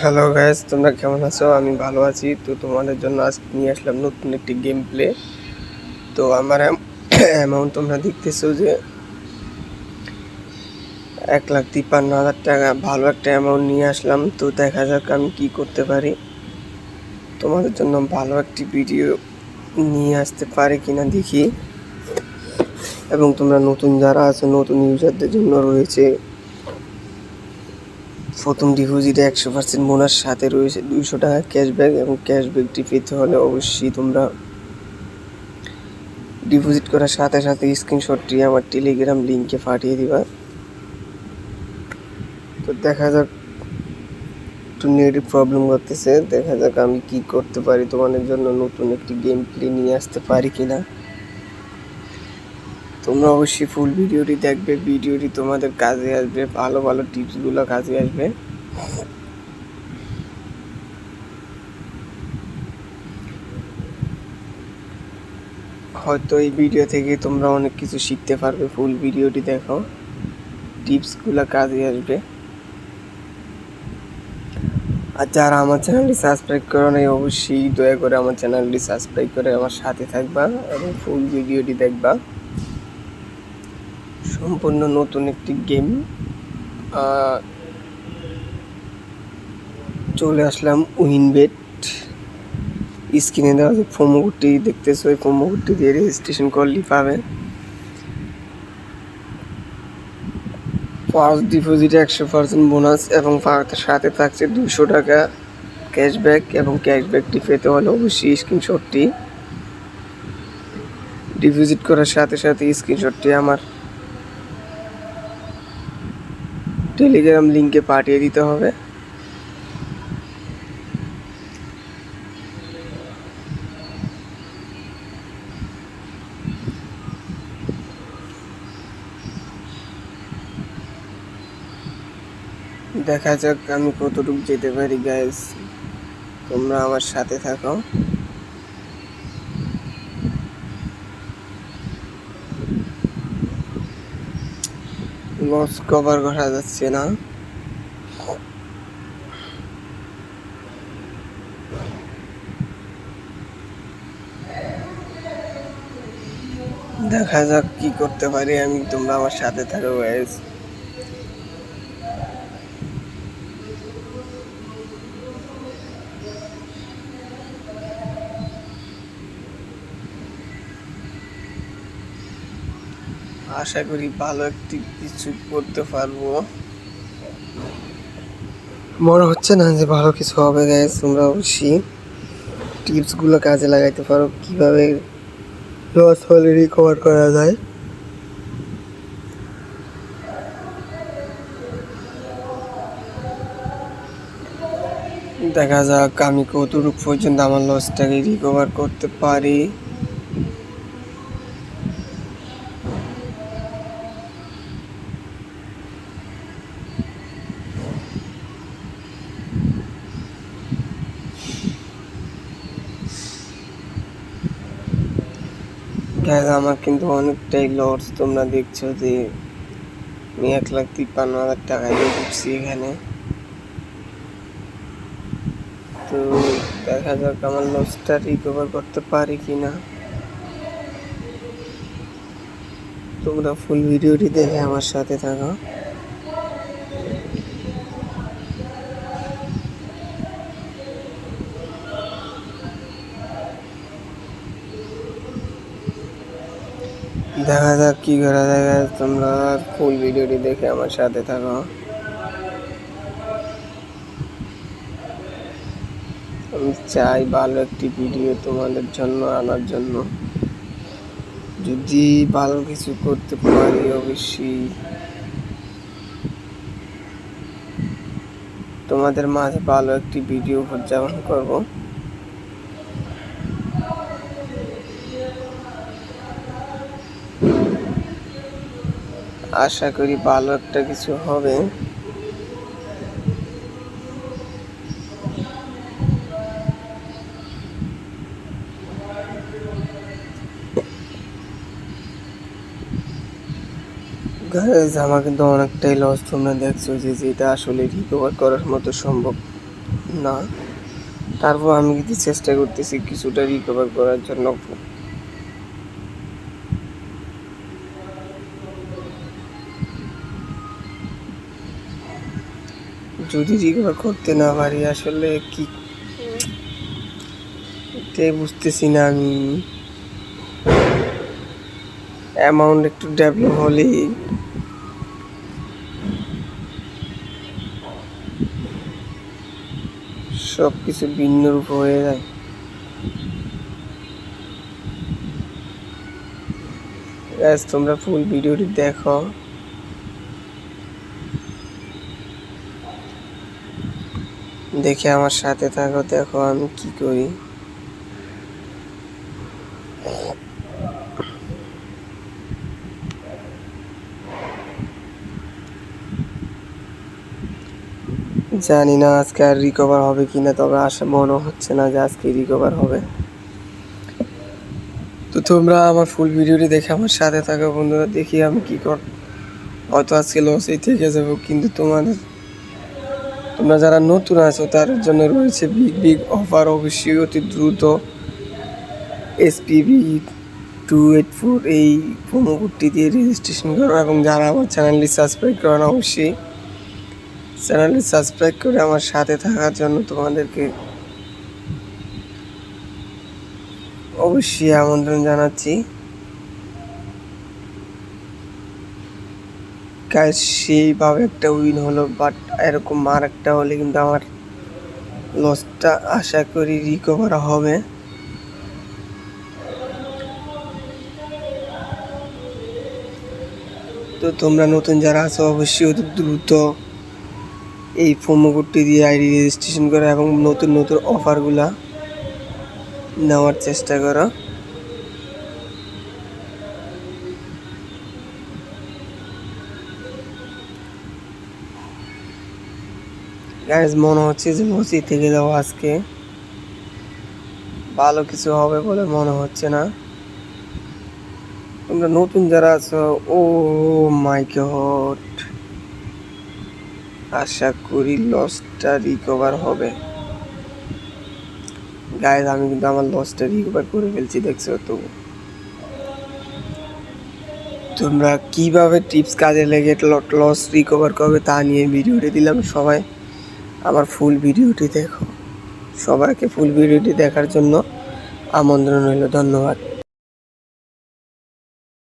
Hello guys তোমরা কেমন আছো? আমি ভালো আছি। তো তোমাদের জন্য আজ নিয়ে আসলাম নতুন একটি গেম প্লে তো আমার অ্যামাউন্ট তোমরা দেখতেছো যে এক লাখ তিপ্পান্ন হাজার টাকা। ভালো একটা অ্যামাউন্ট নিয়ে আসলাম। তো দেখা যাক আমি কি করতে পারি। তোমাদের জন্য ভালো একটি ভিডিও নিয়ে আসতে পারি কিনা দেখি। এবং তোমরা নতুন যারা আছো, নতুন ইউজারদের জন্য রয়েছে প্রথম ডিপোজিটে একশো পার্সেন্ট বোনাস সাথে রয়েছে দুইশো টাকা ক্যাশব্যাক এবং ক্যাশব্যাকটি পেতে হলে অবশ্যই তোমরা ডিপোজিট করার সাথে সাথে স্ক্রিনশটটি আমার টেলিগ্রাম লিঙ্কে পাঠিয়ে দিবা। তো দেখা যাক একটু নেটের প্রবলেম করতেছে, দেখা যাক আমি কি করতে পারি, তোমাদের জন্য নতুন একটি গেম প্লে নিয়ে আসতে পারি কিনা। তোমরা অবশ্যই ফুল ভিডিওটি দেখবে, ভিডিওটি তোমাদের কাজে আসবে, ভালো ভালো টিপসগুলো কাজে আসবে। হয়তো এই ভিডিও থেকে তোমরা অনেক কিছু শিখতে পারবে ফুল ভিডিওটি দেখো, টিপসগুলো কাজে আসবে। আর যারা আমার চ্যানেলটি সাবস্ক্রাইব করো নাই, অবশ্যই দয়া করে আমার চ্যানেলটি সাবস্ক্রাইব করে আমার সাথে থাকবা এবং ফুল ভিডিওটি দেখবা। সম্পূর্ণ নতুন একটি গেম। চলে আসলাম উইনবেট। স্ক্রিনে দেওয়া যে প্রোমো কোডটি দেখতেছো ওই প্রোমো কোডটি দিয়ে রেজিস্ট্রেশন করলেই পাবে। ফার্স্ট ডিপোজিটে একশো পার্সেন্ট বোনাস এবং সাথে থাকছে দুশো টাকা ক্যাশব্যাক এবং ক্যাশব্যাকটি পেতে হলে অবশ্যই স্ক্রিনশটটি ডিপোজিট করার সাথে সাথে স্ক্রিনশটটি আমার টেলিগ্রাম লিঙ্কে পাঠিয়ে দিতে হবে। দেখা যাক আমি কতটুকু যেতে পারি গাইস তোমরা আমার সাথে থাকো। লস কভার করা যাচ্ছে না। দেখা যাক কি করতে পারি আমি, তোমরা আমার সাথে থাকো গাইস আশা করি ভালো একটি কিছু করতে পারব। মনে হচ্ছে না যে ভালো কিছু হবে গাইস তোমরা অবশ্যই টিপসগুলো কাজে লাগাইতে পারো, কীভাবে লস হলে রিকভার করা যায়। দেখা যাক, আমি কতটুকু পর্যন্ত আমার লসটাকে রিকভার করতে পারি। গ্যাস আমার কিন্তু অনেকটাই লস তোমরা দেখছ যে আমি এক লাখ তিপ্পান্ন হাজার টাকা নিয়ে ঢুকছি এখানে। তো দেখা যাক আমার লসটা রিকভার করতে পারি কি না তোমরা ফুল ভিডিওটি দেখে আমার সাথে থাকো। দেখা যাক কি করা যায় তোমরা ফুল ভিডিওটি দেখে আমার সাথে থাকো। আমি চাই ভালো একটি ভিডিও তোমাদের জন্য, আনার জন্য। যদি ভালো কিছু করতে পারি, অবশ্যই। তোমাদের মাঝে ভালো একটি ভিডিও উদযাপন করব। আশা করি ভালো একটা কিছু হবে। গাইজ আমার কিন্তু অনেকটাই লস তোমরা দেখছ যে যেটা আসলে রিকভার করার মতো সম্ভব না। তারপর আমি কিন্তু চেষ্টা করতেছি কিছুটা রিকভার করার জন্য। যদি রিকভার করতে না পারি, আসলে কি? এটাই বুঝতেছি না আমি। অ্যামাউন্ট একটু ডেভেলপ হলেই সব কিছু ভিন্ন রূপ হয়ে যায়। তোমরা ফুল ভিডিওটি দেখো। দেখে আমার সাথে থাকো, দেখো আমি কি করি। জানি না আজকে আর রিকভার হবে কিনা, তবে আশা মনে হচ্ছে না যে আজকে রিকভার হবে। তো তোমরা আমার ফুল ভিডিওটি দেখে আমার সাথে থাকো বন্ধুরা, দেখি আমি কি কর হয়তো আজকে লসেই থেকে যাব, কিন্তু তোমাদের তোমরা যারা নতুন আছো, তার জন্য রয়েছে বিগ বিগ অফার অবশ্যই অতি দ্রুত এসপিবি টু এইট ফোর এই প্রোমো কোডটি দিয়ে রেজিস্ট্রেশন করো এবং যারা আমার চ্যানেলটি সাবস্ক্রাইব করেন অবশ্যই চ্যানেলটি সাবস্ক্রাইব করে আমার সাথে থাকার জন্য তোমাদেরকে অবশ্যই আমন্ত্রণ জানাচ্ছি। গাইস সেইভাবে একটা উইন হলো বাট এরকম মার একটা হলে কিন্তু আমার লসটা আশা করি রিকভার হবে। তো তোমরা নতুন যারা আছো, অবশ্যই অতি দ্রুত এই প্রোমো কোডটি দিয়ে আইডি রেজিস্ট্রেশন করো এবং নতুন নতুন অফারগুলা নেওয়ার চেষ্টা করো। গাইজ মনে হচ্ছে যে মসজিদ থেকে যাব আজকে। ভালো কিছু হবে বলে মনে হচ্ছে না। তোমরা নতুন যারা আছো, ও মাই গড। আশা করি লসটা রিকভার হবে। গাইজ আমি কিন্তু আমার লসটা রিকভার করে ফেলছি, দেখছ তো? তোমরা কীভাবে টিপস কাজে লেগে লস রিকভার করবে তা নিয়ে ভিডিওটি দিলাম সবাই। আমার ফুল ভিডিওটি দেখো। সবাইকে ফুল ভিডিওটি দেখার জন্য আমন্ত্রণ রইল। ধন্যবাদ।